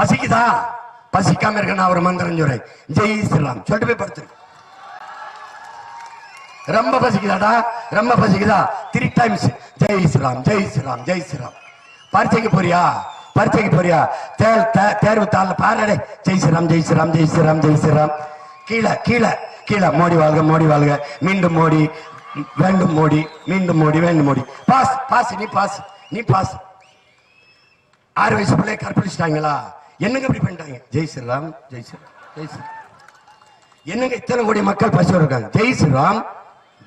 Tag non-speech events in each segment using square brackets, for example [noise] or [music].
பசிக்குதா? பசிக்காம இருக்க நான் ஒரு மந்திரம் சொல்றேன். ஜெய் ஸ்ரீராம். சொல்லிட்டு போய் படுத்துரு. ரொம்ப பசிக்குதாடா? ரொம்ப பசிக்குதா? Three times Jai Shriram Jai Shriram Jai Shriram. பரீட்சைக்கு போறியா? பரீட்சைக்கு போறியா? தேர் தே- தேர்வு தாள் பாருடே ஜெய் ஸ்ரீராம் ஜெய் ஸ்ரீராம் ஜெய் ஸ்ரீராம் ஜெய் ஸ்ரீராம். கீழே கீழே கீழே. மோடி வாழ்க மோடி வாழ்க. மீண்டும் மோடி வேண்டும் மோடி மீண்டும் மோடி வேண்டும் மோடி. பாஸ் பாஸ் நீ பாஸ் நீ பாஸ் ஆறு வயசு பிள்ளை கற்பழிச்சிட்டாங்களா? என்னங்க இப்படி பண்ணிட்டாங்க ஜெய் ஸ்ரீராம் ஜெய் ஸ்ரீராம் ஜெய் ஸ்ரீராம் என்னங்க இத்தனை கோடி மக்கள் பசியோட இருக்காங்க ஜெய் ஸ்ரீராம்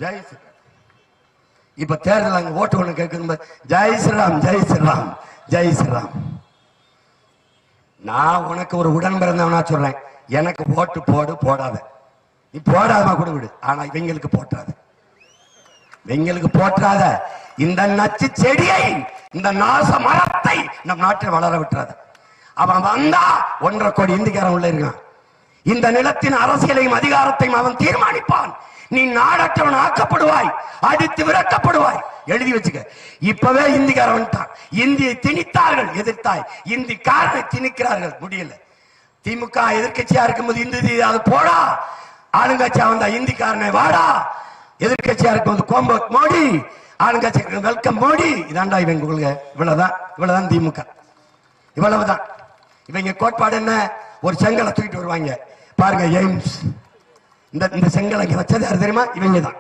ஜெய் ஸ்ரீராம் இப்ப தேர்தல் அங்க ஓட்டு ஒண்ணு கேட்கும் ஜெய் ஸ்ரீராம் ஜெய் ஸ்ரீராம் ஜெய் ஸ்ரீராம். நான் உனக்கு ஒரு உடன் பிறந்தவனா சொல்றேன். எனக்கு ஓட்டு போடு போடாத. நீ போடாதமா கூட விடு. ஆனா இவங்களுக்கு போட்டாத இவங்களுக்கு போட்டாத இந்த நச்சு செடியை இந்த நாச மரத்தை நம் நாட்டில் வளர விட்டுறாத. அவன் வந்தா ஒன்றரை கோடி இந்திக்காரன் உள்ள இருக்கான். இந்த நிலத்தின் அரசியலையும் அதிகாரத்தையும் அவன் தீர்மானிப்பான். நீ நாடற்றவன் ஆக்கப்படுவாய் அடித்து விரட்டப்படுவாய். எழுதி வச்சுக்க. இப்பவே இந்திக்காரன் தான் இந்தியை திணித்தார்கள் எதிர்த்தாய். இந்தி காரனை திணிக்கிறார்கள். முடியல. திமுக எதிர்க்கட்சியா இருக்கும்போது இந்தி அது போடா. ஆளுங்கட்சியா வந்தா இந்திக்காரனை வாடா. எதிர்க்கட்சியா இருக்கும்போது கோம்போ மோடி. ஆளுங்கட்சி வெல்கம் மோடி. இதாண்டா இவங்க கொள்கை. இவ்வளவுதான். இவ்வளவுதான் திமுக. இவ்வளவுதான். இவங்க கோட்பாடு என்ன? ஒரு செங்கலை தூக்கிட்டு வருவாங்க. பாருங்க எய்ம்ஸ். இந்த இந்த செங்கலை வச்சது யார் தெரியுமா? இவங்க தான்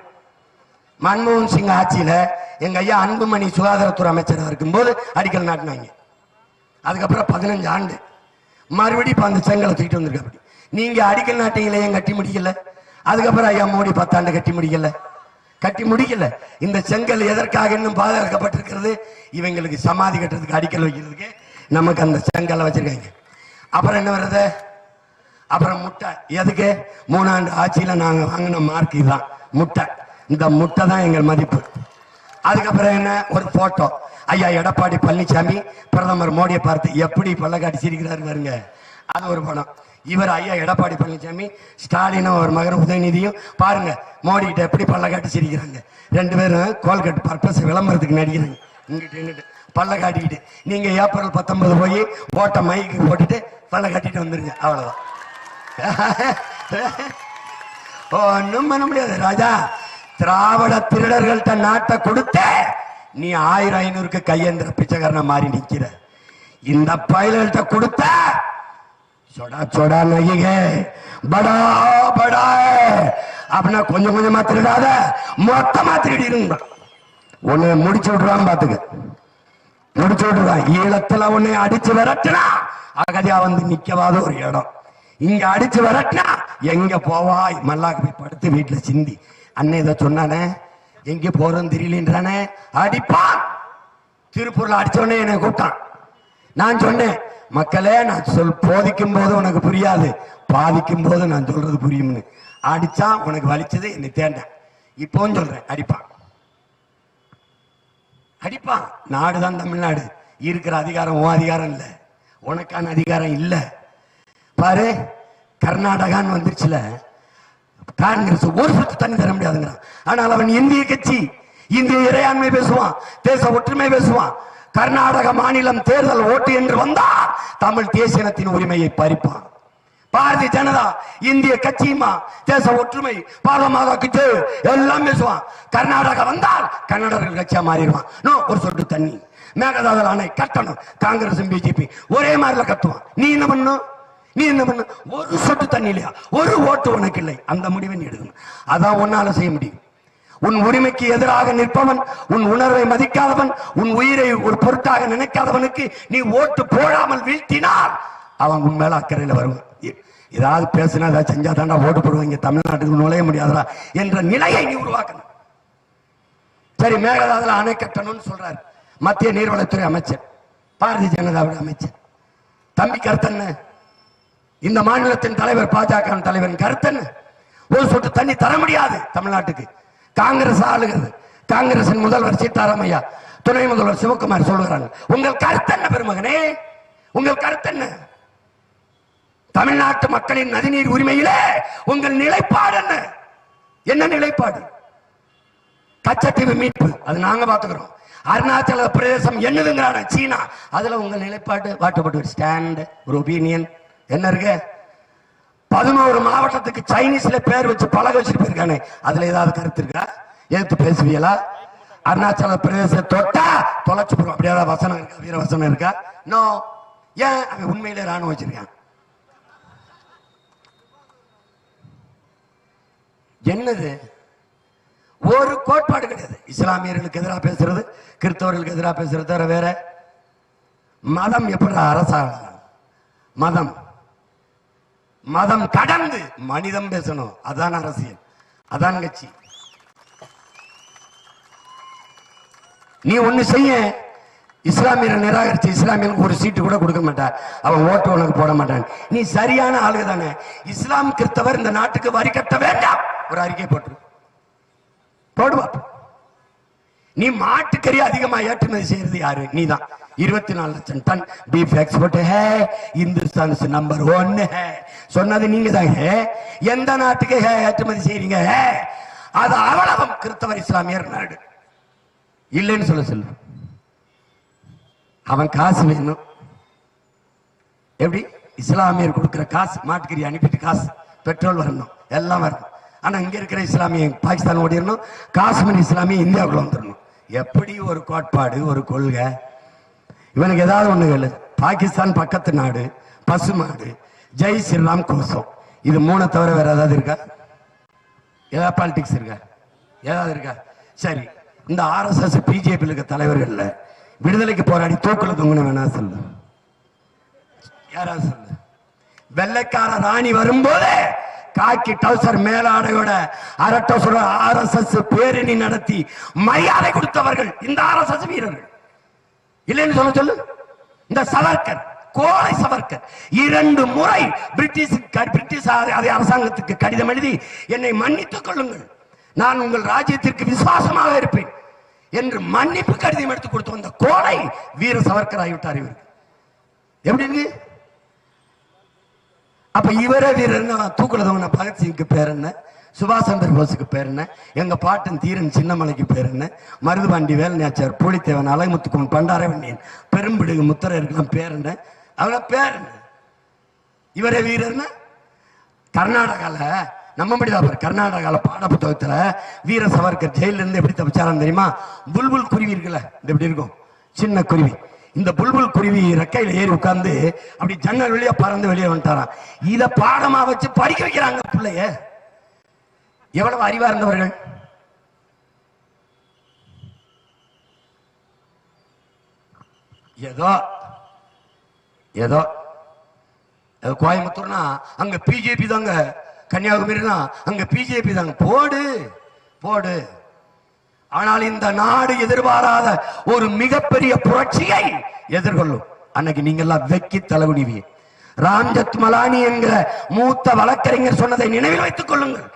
மன்மோகன் சிங் ஆட்சியில எங்க ஐயா அன்புமணி சுகாதாரத்துறை அமைச்சராக இருக்கும்போது அடிக்கல் நாட்டினாங்க. அதுக்கப்புறம் பதினஞ்சு ஆண்டு. மறுபடியும் இப்போ அந்த செங்கலை தூக்கிட்டு வந்திருக்க அப்படி நீங்க அடிக்கல் நாட்டீங்களே ஏன் கட்டி முடிக்கல? அதுக்கப்புறம் ஐயா மோடி பத்தாண்டு கட்டி முடிக்கல. கட்டி முடிக்கல. இந்த செங்கல் எதற்காக இன்னும் பாதுகாக்கப்பட்டிருக்கிறது? இவங்களுக்கு சமாதி கட்டுறதுக்கு அடிக்கல் வைக்கிறதுக்கு நமக்கு அந்த செங்கலை வச்சிருக்காங்க. அப்புறம் என்ன வருது? அப்புறம் முட்டை. எதுக்கு? மூணாண்டு ஆட்சியில நாங்க வாங்கின மார்க் இதுதான். முட்டை. இந்த முட்டை தான் எங்கள் மதிப்பு. அதுக்கப்புறம் என்ன? ஒரு போட்டோ ஐயா எடப்பாடி பழனிசாமி பிரதமர் மோடியை பார்த்து எப்படி பள்ளக்காட்டி சிரிக்கிறாரு பாருங்க. அது ஒரு படம். இவர் ஐயா எடப்பாடி பழனிசாமி ஸ்டாலினும் ஒரு மகன் உதயநிதியும் பாருங்க மோடி கிட்ட எப்படி பள்ளக்காட்டி சிரிக்கிறாங்க ரெண்டு பேரும் கோல்கட் பர்பஸ் விளம்பரத்துக்கு நடிக்கிறாங்க. இங்கிட்டு இங்கிட்டு பல்ல காட்டிக்கிட்டு நீங்க ஏப்ரல் பத்தொன்பது போய் ஓட்ட மைக்கு போட்டுட்டு பல்ல காட்டிட்டு வந்துருங்க அவ்வளவுதான். [laughs] ஒண்ணும் பண்ண முடியாது ராஜா. திராவிட திருடர்கள்ட்ட நாட்டை கொடுத்த நீ ஆயிரம் ஐநூறுக்கு கையேந்திர பிச்சைக்காரனை மாறி நிக்கிற. இந்த பயல்கள்ட்ட கொடுத்த சொடா சொடா நகிக. படா படா. அப்படின்னா கொஞ்சம் கொஞ்சமா திருடாத மொத்தமா திருடிடுங்க. உன்னை முடிச்சு விட்டுருவான் பாத்துக்க. முடிச்சு விட்டுறான். ஈழத்துல உன்னை அடிச்சு விரட்டுனா அகதியா வந்து நிக்கவாத ஒரு இடம். இங்க அடிச்சு விரட்டினா எங்க போவாய்? மல்லாக்கு போய் படுத்து வீட்டுல சிந்தி. அண்ணன் இதை சொன்னானே எங்க போறோம் தெரியலன்றானே? அடிப்பான். திருப்பூர்ல அடிச்சோடனே என்னை கூப்பிட்டான். நான் சொன்னேன் மக்களே நான் சொல் போதிக்கும் போது உனக்கு புரியாது. பாதிக்கும் போது நான் சொல்றது புரியும்னு. அடிச்சா உனக்கு வலிச்சது என்னை தேண்டேன். இப்போன்னு சொல்றேன் அடிப்பான். அடிப்பான் நாடுதான் தமிழ்நாடு. இருக்கிற அதிகாரம் உன் அதிகாரம் இல்ல. உனக்கான அதிகாரம் இல்ல. பாரு கர்நாடகான்னு வந்துருச்சுல. காங்கிரஸ் ஒரு சத்து தண்ணி தர முடியாதுங்கிறான். ஆனால் அவன் இந்திய கட்சி இந்திய இறையாண்மை பேசுவான் தேச ஒற்றுமை பேசுவான். கர்நாடக மாநிலம் தேர்தல் ஓட்டு என்று வந்தால் தமிழ் தேசியத்தின் உரிமையை பறிப்பான். பாரதிய ஜனதா இந்திய கட்சியுமா? தேச ஒற்றுமை பாலமாக கிட்டு எல்லாம் பேசுவான். கர்நாடகா வந்தால் கன்னடர்கள் கட்சியா மாறிடுவான். நோ ஒரு சொட்டு தண்ணி. மேகதாதல் அணை கட்டணும். காங்கிரஸ் பிஜேபி ஒரே மாதிரில கத்துவான். நீ என்ன பண்ணும் நீ என்ன பண்ண ஒரு சொட்டு தண்ணி இல்லையா? ஒரு ஓட்டு உனக்கு இல்லை. அந்த முடிவை நீ எடுக்கணும். அதான் உன்னால செய்ய முடியும். உன் உரிமைக்கு எதிராக நிற்பவன் உன் உணர்வை மதிக்காதவன் உன் உயிரை ஒரு பொருட்டாக நினைக்காதவனுக்கு நீ ஓட்டு போடாமல் வீழ்த்தினால் அவன் உன் மேல அக்கறையில் வருவான். ஏதாவது பேசினா ஏதாவது செஞ்சா தாண்டா ஓட்டு போடுவாங்க. தமிழ்நாட்டுக்கு நுழைய முடியாதா என்ற நிலையை நீ உருவாக்கணும். சரி மேகதாதுல அணை கட்டணும்னு சொல்றாரு. மத்திய நீர்வளத்துறை அமைச்சர் பாரதிய ஜனதாவுடைய அமைச்சர். தம்பி கருத்தன்னு இந்த மாநிலத்தின் தலைவர் பாஜக தலைவன் கருத்தன்னு ஒரு சொட்டு தண்ணி தர முடியாது தமிழ்நாட்டுக்கு. காங்கிரஸ் ஆளுகிறது. காங்கிரசின் முதல்வர் சீதாராமையா துணை முதல்வர் சிவகுமார் சொல்லுகிறாங்க. உங்கள் கருத்து என்ன பெருமகனே உங்கள் கருத்து என்ன தமிழ்நாட்டு மக்களின் நதிநீர் உரிமையில உங்கள் நிலைப்பாடு என்ன? என்ன நிலைப்பாடு? கச்சத்தீவு மீட்பு. அது நாங்க பாத்துக்கிறோம் அருணாச்சல பிரதேசம் என்னதுங்கிறான சீனா. அதுல உங்கள் நிலைப்பாடு வாட்டப்பட்டு ஒரு ஸ்டாண்ட் ஒரு ஒப்பீனியன் என்ன இருக்கு? பதினோரு மாவட்டத்துக்கு சைனீஸ்ல பேர் வச்சு பழக வச்சுட்டு போயிருக்கானே. அதுல ஏதாவது கருத்து இருக்கா? எதிர்த்து பேசுவீங்களா? அருணாச்சல பிரதேச தொட்டா தொலைச்சு போறோம் அப்படி வசனம் இருக்கா? வீர வசனம் இருக்கா? நோ ஏன்? அவன் உண்மையிலே ராணுவம் வச்சிருக்கான். என்னது? ஒரு கோட்பாடு கிடையாது. இஸ்லாமியர்களுக்கு எதிராக பேசுறது கிறிஸ்தவர்களுக்கு எதிராக பேசுறது தவிர வேற. மதம் எப்படி அரசாங்கம்? மதம். மதம் கடந்து மனிதம் பேசணும். அதான் அரசியல். அதான் கட்சி. நீ ஒண்ணு செய்ய. இஸ்லாமியரை நிராகரிச்சு இஸ்லாமியனுக்கு ஒரு சீட்டு கூட கொடுக்க மாட்டார். அவன் ஓட்டு உனக்கு போட மாட்டான். நீ சரியான ஆளுக தானே. இஸ்லாம் கிறிஸ்தவர் இந்த நாட்டுக்கு வரி கட்ட வேண்டாம். ஒரு அறிக்கை போட்டு போடுவா நீ மாட்டுக்கறி அதிகமா ஏற்றுமதி செய்யறது யாரு? நீ தான் இருபத்தி நாலு லட்சம் டன் பீஃப் எக்ஸ்போர்ட் ஹே இந்துஸ்தான் நம்பர் ஒன் ஹே. சொன்னது நீங்க தான் ஹே எந்த நாட்டுக்கு ஹே ஏற்றுமதி செய்யறீங்க ஹே? அது அவலகம் கிறிஸ்தவர் இஸ்லாமியர் நாடு. இல்லைன்னு சொல்ல சொல்லுவேன் அவன் காசு வேணும். எப்படி? இஸ்லாமியர் கொடுக்குற காசு மாட்டுக்கறி அனுப்பிட்டு காசு பெட்ரோல் வரணும் எல்லாம் வரணும். ஆனா இங்க இருக்கிற இஸ்லாமிய பாகிஸ்தான் ஓடிடணும் காஷ்மீர் இஸ்லாமிய இந்தியாவுக்குள்ள வந்துடணும். எப்படி ஒரு கோட்பாடு ஒரு கொள்கை? இவனுக்கு ஏதாவது ஒண்ணு இல்லை பாகிஸ்தான் பக்கத்து நாடு பசுமாடு ஜெய் ஸ்ரீராம் கோசம் இது மூணை தவிர வேற ஏதாவது இருக்கா? ஏதாவது பாலிடிக்ஸ் இருக்கா? ஏதாவது இருக்கா? சரி இந்த ஆர்எஸ்எஸ் பிஜேபி இருக்க தலைவர்கள்ல விடுதலைக்கு போராடி தூக்குல தொங்குன வேணா சொல்லு? யாரா சொல்லு? வெள்ளைக்கார ராணி வரும்போது காக்கி டவுசர் மேலாடையோட அரட்டசுர ஆர்எஸ்எஸ் பேரணி நடத்தி மரியாதை கொடுத்தவர்கள் இந்த ஆர்எஸ்எஸ் வீரர்கள். இல்லைன்னு சொல்ல சொல்லு. இந்த சவர்கர் கோலை சவர்கர் இரண்டு முறை பிரிட்டிஷ் பிரிட்டிஷ் அதே அரசாங்கத்துக்கு கடிதம் எழுதி என்னை மன்னித்துக் கொள்ளுங்கள். நான் உங்கள் ராஜ்யத்திற்கு விசுவாசமாக இருப்பேன். என்று மன்னிப்பு கடிதம் எடுத்து கொடுத்து வந்த கோலை வீர சவர்கர் ஆகிவிட்டார் இவர். எப்படி இருக்கு? அப்ப இவரே வீரர் தூக்குலதவன பகத்சிங்க்கு பேர் என்ன? சுபாஷ் சந்திர போஸுக்கு பேர் என்ன? எங்க பாட்டன் தீரன் சின்னமலைக்கு பேர் என்ன? மருதுபாண்டி வேலநாச்சார் பூலித்தேவன் அலைமுத்துக்குமன் பண்டாரவண்ணியன் பெரும்பிடுகு முத்தரையருக்கெல்லாம் பேர் என்ன? அவங்க பேர் என்ன? இவரே வீரர்னா? கர்நாடகால நம்ம முடியாத கர்நாடகால பாட புத்தகத்துல வீர சவர்கர் ஜெயில இருந்து எப்படி தப்பிச்சாராம் தெரியுமா? புல்புல் குருவி இருக்குல்ல இந்த எப்படி இருக்கும்? சின்ன குருவி. இந்த புல்புல் குருவி ரெக்கையில ஏறி உட்கார்ந்து அப்படி ஜன்னல் வெளியே பறந்து வெளியே வந்துட்டாராம். இத பாடமா வச்சு படிக்க வைக்கிறாங்க பிள்ளைய. எவ்வளவு அறிவா இருந்தவர்கள்? ஏதோ ஏதோ கோயம்புத்தூர்னா அங்க பிஜேபி தாங்க கன்னியாகுமரினா அங்க பிஜேபி தாங்க போடு போடு. ஆனால் இந்த நாடு எதிர்பாராத ஒரு மிகப்பெரிய புரட்சியை எதிர்கொள்ளும். அன்னைக்கு நீங்க எல்லாம் வெக்கி தலைகுனிவி ராம்ஜத் மலானி என்கிற மூத்த வழக்கறிஞர் சொன்னதை நினைவில் வைத்துக் கொள்ளுங்கள்.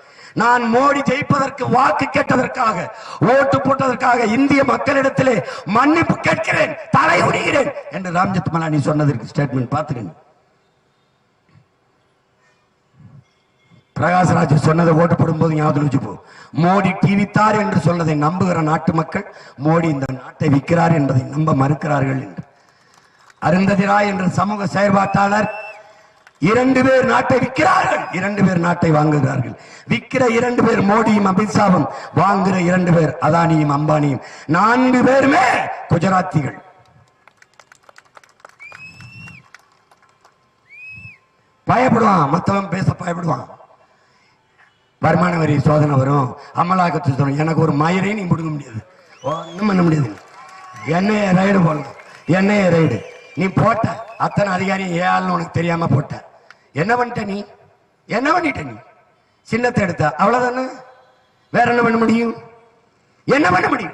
நான் மோடி ஜெயிப்பதற்கு வாக்கு கேட்டதற்காக ஓட்டு போட்டதற்காக இந்திய மக்களிடத்திலே மன்னிப்பு கேட்கிறேன் தலை உடைகிறேன் என்று ராம்ஜத் மலானி சொன்னதற்கு ஸ்டேட்மெண்ட் பார்த்துக்கங்க. பிரகாஷ்ராஜ் சொன்னதை ஓட்டு போடும்போது ஞாபகம் வச்சுப்போ மோடி டிவித்தார் என்று சொன்னதை நம்புகிற நாட்டு மக்கள் மோடி இந்த நாட்டை விற்கிறார் என்பதை நம்ப மறுக்கிறார்கள் என்று. அருந்ததி ராய் என்ற சமூக செயற்பாட்டாளர் இரண்டு பேர் நாட்டை விற்கிறார்கள். இரண்டு பேர் நாட்டை வாங்குகிறார்கள். விற்கிற இரண்டு பேர் மோடியும் அமித்ஷாவும் வாங்குகிற இரண்டு பேர் அதானியும் அம்பானியும். நான்கு பேருமே குஜராத்திகள். பயப்படுவான் மத்தவன் பேச பயப்படுவான். வருமான வரி சோதனை வரும் அமலாக்கத்து சோதனை எனக்கு ஒரு மயிரை நீ பிடுங்க முடியாது. ஒன்றும் பண்ண முடியாது. என்னைய ரைடு போடணும். என்னைய ரைடு நீ போட்ட. அத்தனை அதிகாரியும் ஏன்னு உனக்கு தெரியாம போட்ட. என்ன பண்ணிட்ட நீ? என்ன பண்ணிட்ட நீ? சின்னத்தை எடுத்த. அவ்வளவுதானே? வேற என்ன பண்ண முடியும்? என்ன பண்ண முடியும்?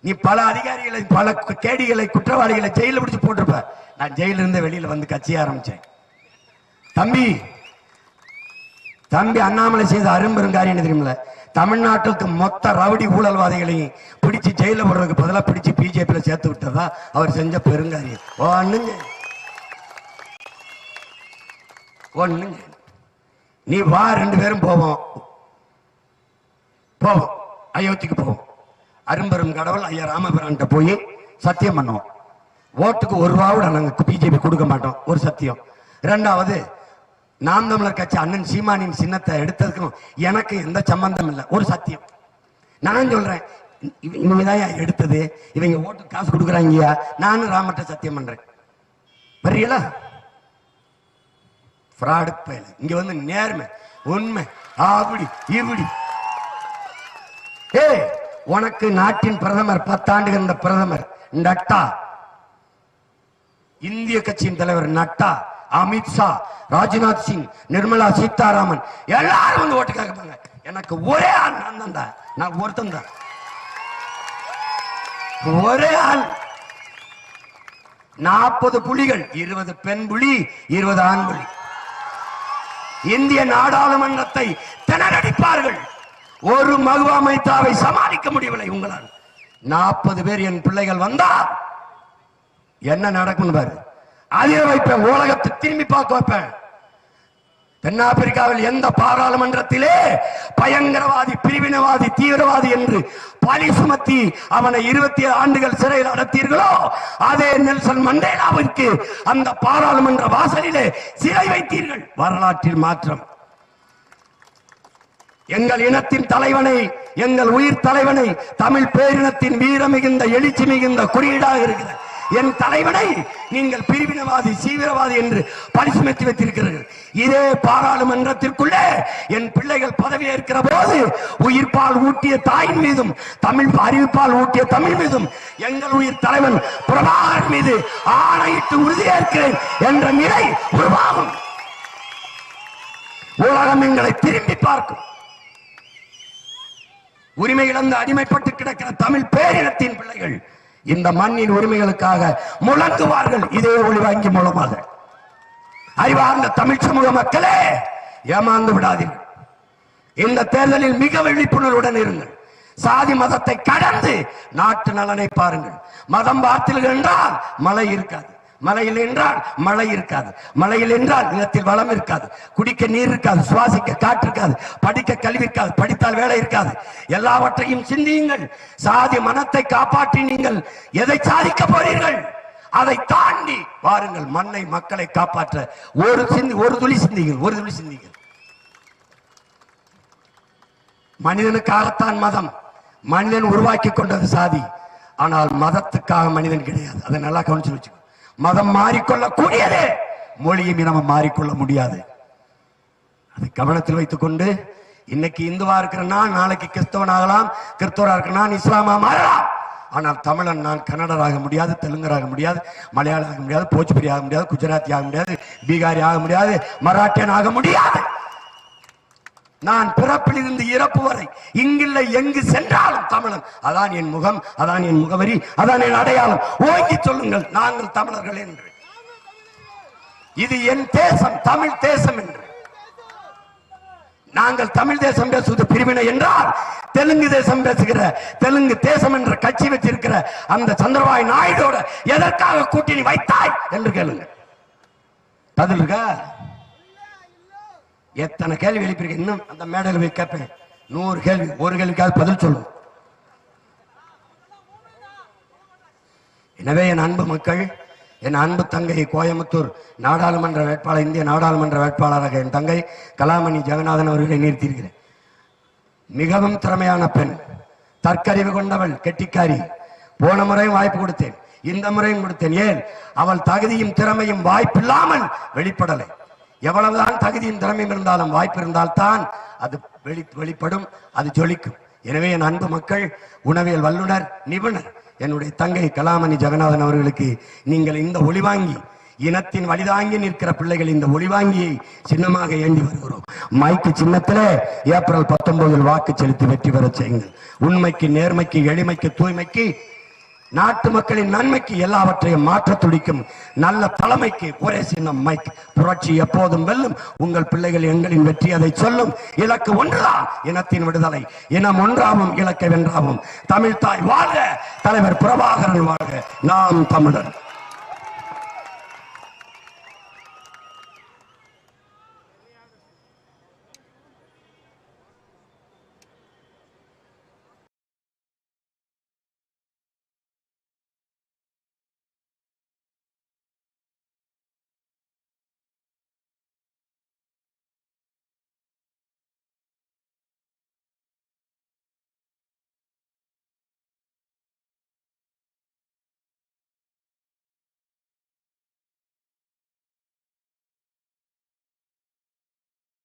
நீ பல அதிகாரிகளை பல கேடிகளை குற்றவாளிகளை ஜெயில பிடிச்சு போட்டிருப்ப. நான் ஜெயிலிருந்து வெளியில வந்து கட்சி ஆரம்பிச்சேன். தம்பி தம்பி அண்ணாமலை செய்த அரும்பெருங்காரியம் என்ன தெரியுமில்ல? தமிழ்நாட்டுக்கு மொத்த ரவுடி ஊழல்வாதிகளையும் பிடிச்சு ஜெயில போடுறதுக்கு பதிலா பிடிச்சு பிஜேபியில சேர்த்து விட்டதா அவர் செஞ்ச பெருங்காரியம் ஒண்ணுங்க ஒண்ணுங்க நீ வா ரெண்டு பேரும் போவோம். போவோம். அயோத்திக்கு போவோம். அரும்பெரும் கடவுள் ஐயா ராமபிரான்ட்ட போய் சத்தியம் பண்ணுவோம். ஓட்டுக்கு ஒரு ரூபாவோட நாங்கள் பிஜேபி கொடுக்க மாட்டோம். ஒரு சத்தியம். ரெண்டாவது நாம் தமிழர் கட்சி அண்ணன் சீமானின் சின்னத்தை எடுத்ததுக்கும் எனக்கு எந்த சம்பந்தம் இல்லை. ஒரு சத்தியம். நான் சொல்றேன் இவங்க தான் எடுத்தது? இவங்க ஓட்டு காசு கொடுக்குறாங்கயா? நானும் ராமட்ட சத்தியம் பண்றேன். வரீங்களா ஃப்ராடு பயல இங்க வந்து நேர்மை உண்மை அப்படி இப்படி ஏய் உனக்கு நாட்டின் பிரதமர் பத்தாண்டுகள் இருந்த பிரதமர் நட்டா. இந்திய கட்சியின் தலைவர் நட்டா. அமித்ஷா ராஜ்நாத் சிங் நிர்மலா சீதாராமன் எல்லாரும் வந்து ஓட்டு கேட்பாங்க எனக்கு ஒரே ஆள் நான் தான்டா. நான் ஒருத்தன் தான். ஒரே ஆள். நாற்பது புலிகள் இருபது பெண் புலி இருபது ஆண் புலி. இந்திய நாடாளுமன்றத்தை திணறடிப்பார்கள். ஒரு மகுவா மைத்தாவை சமாளிக்க முடியவில்லை உங்களால். நாற்பது பேர் என் பிள்ளைகள் வந்தா என்ன நடக்கும் பாரு. அதிர வைப்பேன் உலகத்தை திரும்பி பார்க்க வைப்பேன். தென்னாப்பிரிக்காவில் எந்த பாராளுமன்றத்திலே பயங்கரவாதி பிரிவினவாதி தீவிரவாதி என்று பழி சுமத்தி அவனை இருபத்தி ஏழு ஆண்டுகள் சிறையில் அடைத்தீர்களோ அதே நெல்சன் மண்டேலாவிற்கு அந்த பாராளுமன்ற வாசலிலே சிறை வைத்தீர்கள். வரலாற்றில் மாற்றம். எங்கள் இனத்தின் தலைவனை எங்கள் உயிர் தலைவனை தமிழ் பேரினத்தின் வீர மிகுந்த எழுச்சி மிகுந்த குறியீடாக இருக்கிறது என் தலைவனை நீங்கள் பிரிவினவாதி தீவிரவாதி என்று பரிசுமத்தி வைத்திருக்கிறீர்கள். இதே பாராளுமன்றத்திற்குள்ளே என் பிள்ளைகள் பதவி ஏற்கிற போது உயிர்ப்பால் ஊட்டிய தாயின் மீதும் தமிழ் அறிவிப்பால் ஊட்டிய தமிழ் மீதும் எங்கள் உயிர் தலைவன் பிரபாகர் மீது ஆணையிட்டு உறுதியேற்கிறேன் என்ற நிலை உருவாகும். உலகம் எங்களை திரும்பி பார்க்கும். உரிமை இழந்து அடிமைப்பட்டு கிடக்கிற தமிழ் பேரினத்தின் பிள்ளைகள் இந்த மண்ணின் உரிமைகளுக்காக முழங்குவார்கள். இதே ஒளிவாங்கி மூலமாக. அறிவார்ந்த தமிழ் சமூக மக்களே ஏமாந்து விடாதீர்கள். இந்த தேர்தலில் மிக விழிப்புணர்வுடன் இருங்கள். சாதி மதத்தை கடந்து நாட்டு நலனை பாருங்கள். மதம் பார்த்தீர்கள் என்றால் மழை இருக்காது. மலையில் என்றால் மழை இருக்காது. மலையில் என்றால் நிலத்தில் வளம் இருக்காது. குடிக்க நீர் இருக்காது சுவாசிக்க காற்று இருக்காது படிக்க கல்வி இருக்காது படித்தால் வேலை இருக்காது. எல்லாவற்றையும் சிந்தியுங்கள். சாதி மனத்தை காப்பாற்றி நீங்கள். எதை சாதிக்க போறீர்கள்? அதை தாண்டி வாருங்கள். மண்ணை மக்களை காப்பாற்ற. ஒரு சிந்தி ஒரு துளி சிந்திகள் ஒரு துளி சிந்திகள் மனிதனுக்காகத்தான் மதம். மனிதன் உருவாக்கி கொண்டது சாதி. ஆனால் மதத்துக்காக மனிதன் கிடையாது. அதை நல்லா கவனிச்சு வச்சுக்கோ. மதம் மாறிக்கொள்ளக்கூடியது. மொழியும் இனமும் மாறிக்கொள்ள முடியாது. அது கவனத்தில் வைத்துக் கொண்டு இன்னைக்கு இந்துவா இருக்கிறனா நாளைக்கு கிறிஸ்தவன் ஆகலாம் கிறிஸ்தவரா இருக்கிற இஸ்லாமா மாறலாம். ஆனால் தமிழன் நான் கன்னடராக முடியாது தெலுங்கராக முடியாது மலையாளம் ஆக முடியாது போச்சுபுரி ஆக முடியாது குஜராத்தி ஆக முடியாது பீகாரி ஆக முடியாது மராட்டியன் ஆக முடியாது. நான் பிறப்பிலிருந்து இறப்பு வரை இங்கில்லை எங்கு சென்றாலும் தமிழன். அதான் என் முகம் அதான் என் முகவரி அதான் என் அடையாளம். ஓங்கி சொல்லுங்கள் நாங்கள் தமிழர்கள் என்று. இது என் தேசம் தமிழ் தேசம் என்று. நாங்கள் தமிழ் தேசம் பேசுவது பிரிவினை என்றால் தெலுங்கு தேசம் பேசுகிற தெலுங்கு தேசம் என்ற கட்சி வச்சிருக்கிற அந்த சந்திரபாய் நாயுடோட எதற்காக கூட்டணி வைத்தாய் என்று கேளுங்க பதில் இருக்கா? எத்தனை கேள்வி எழுப்பியிருக்க இன்னும் அந்த மேடையில் போய் கேட்பேன். நூறு கேள்வி ஒரு கேள்விக்காவது பதில் சொல்லும் எனவே என் அன்பு மக்கள் என் அன்பு தங்கை கோயம்புத்தூர் நாடாளுமன்ற வேட்பாளர் இந்திய நாடாளுமன்ற வேட்பாளராக என் தங்கை கலாமணி ஜெகநாதன் அவர்களை நிறுத்தியிருக்கிறேன். மிகவும் திறமையான பெண் தற்கறிவு கொண்டவள் கெட்டிக்காரி. போன முறையும் வாய்ப்பு கொடுத்தேன் இந்த முறையும் கொடுத்தேன். ஏன்? அவள் தகுதியும் திறமையும் வாய்ப்பில்லாமல் வெளிப்படலை. எவ்வளவுதான் தகுதியும் திறமையும் இருந்தாலும் வாய்ப்பு இருந்தால்தான் அது வெளி வெளிப்படும் அது ஜொலிக்கும். எனவே என் அன்பு மக்கள் உணவியல் வல்லுனர் நிபுணர் என்னுடைய தங்கை கலாமணி ஜெகநாதன் அவர்களுக்கு நீங்கள் இந்த ஒளிவாங்கி இனத்தின் வழிதாங்கி நிற்கிற பிள்ளைகள் இந்த ஒளிவாங்கியை சின்னமாக ஏந்தி வருகிறோம். மைக்கு சின்னத்துல ஏப்ரல் பத்தொன்பதில் வாக்கு செலுத்தி வெற்றி பெற செய்யுங்கள். உண்மைக்கு நேர்மைக்கு எளிமைக்கு தூய்மைக்கு நாட்டு மக்களின் நன்மைக்கு எல்லாவற்றையும் மாற்ற துடிக்கும் நல்ல தலைமைக்கு ஒரே சின்னம் மைக். புரட்சி எப்போதும் வெல்லும். உங்கள் பிள்ளைகள் எங்களின் வெற்றி அதை சொல்லும். இலக்கு ஒன்றுதான் இனத்தின் விடுதலை. இனம் ஒன்றாவும் இலக்கை வென்றாவும். தமிழ் தாய் வாழ்க. தலைவர் பிரபாகரன் வாழ்க. நாம் தமிழர்.